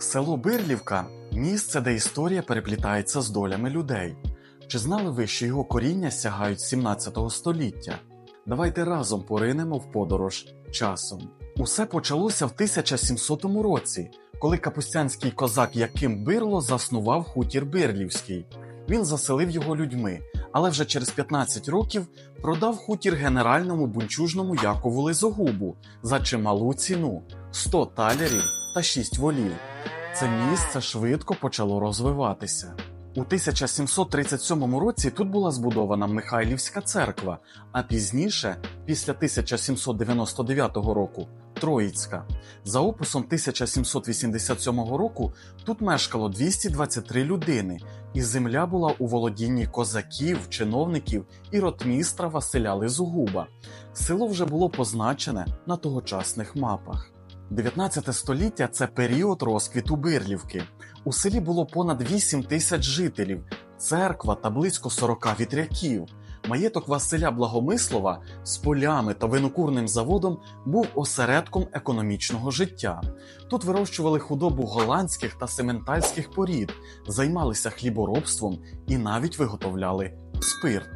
Село Бирлівка місце, де історія переплітається з долями людей. Чи знали ви, що його коріння сягають 17 століття? Давайте разом поринемо в подорож часом. Усе почалося в 1700 році, коли капустянський козак Яким Бирло заснував хутір Бирлівський. Він заселив його людьми, але вже через 15 років продав хутір генеральному бунчужному Якову Лизогубу за чималу ціну 100 талерів та 6 волів. Це місце швидко почало розвиватися. У 1737 році тут була збудована Михайлівська церква, а пізніше, після 1799 року, Троїцька. За описом 1787 року тут мешкало 223 людини, і земля була у володінні козаків, чиновників і ротмістра Василя Лизугуба. Село вже було позначене на тогочасних мапах. 19 століття це період розквіту Бирлівки. У селі було понад 8 тисяч жителів, церква та близько 40 вітряків. Маєток Василя Благомислова з полями та винокурним заводом був осередком економічного життя. Тут вирощували худобу голландських та сементальських порід, займалися хліборобством і навіть виготовляли спирт.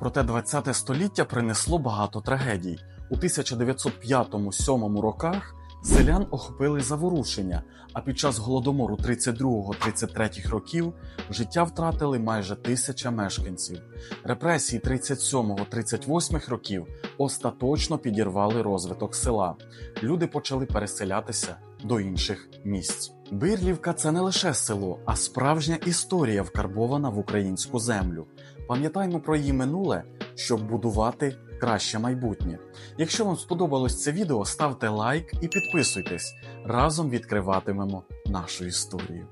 Проте 20 століття принесло багато трагедій. У 1905-7 роках селян охопили заворушення, а під час голодомору 32-33 років життя втратили майже тисяча мешканців. Репресії 37-38 років остаточно підірвали розвиток села. Люди почали переселятися до інших місць. Бирлівка це не лише село, а справжня історія, вкарбована в українську землю. Пам'ятаймо про її минуле, щоб будувати краще майбутнє. Якщо вам сподобалось це відео, ставте лайк і підписуйтесь. Разом відкриватимемо нашу історію.